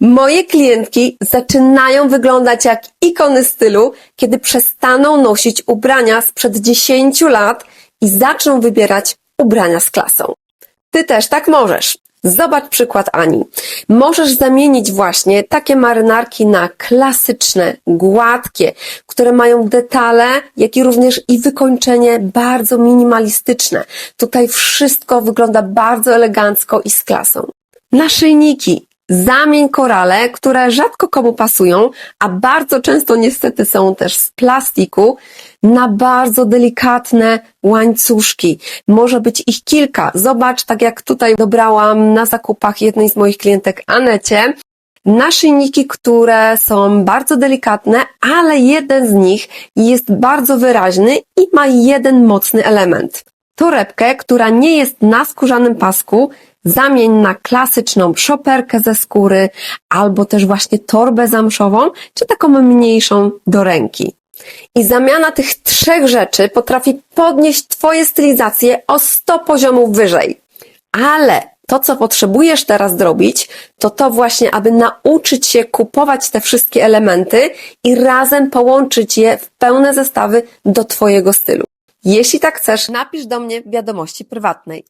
Moje klientki zaczynają wyglądać jak ikony stylu, kiedy przestaną nosić ubrania sprzed 10 lat i zaczną wybierać ubrania z klasą. Ty też tak możesz. Zobacz przykład Ani. Możesz zamienić właśnie takie marynarki na klasyczne, gładkie, które mają detale, jak i również i wykończenie bardzo minimalistyczne. Tutaj wszystko wygląda bardzo elegancko i z klasą. Naszyjniki. Zamień korale, które rzadko komu pasują, a bardzo często niestety są też z plastiku, na bardzo delikatne łańcuszki. Może być ich kilka. Zobacz, tak jak tutaj dobrałam na zakupach jednej z moich klientek Anecie, naszyjniki, które są bardzo delikatne, ale jeden z nich jest bardzo wyraźny i ma jeden mocny element. Torebkę, która nie jest na skórzanym pasku, zamień na klasyczną szoperkę ze skóry, albo też właśnie torbę zamszową, czy taką mniejszą do ręki. I zamiana tych trzech rzeczy potrafi podnieść Twoje stylizacje o 100 poziomów wyżej. Ale to, co potrzebujesz teraz zrobić, to to właśnie, aby nauczyć się kupować te wszystkie elementy i razem połączyć je w pełne zestawy do Twojego stylu. Jeśli tak chcesz, napisz do mnie wiadomości prywatnej.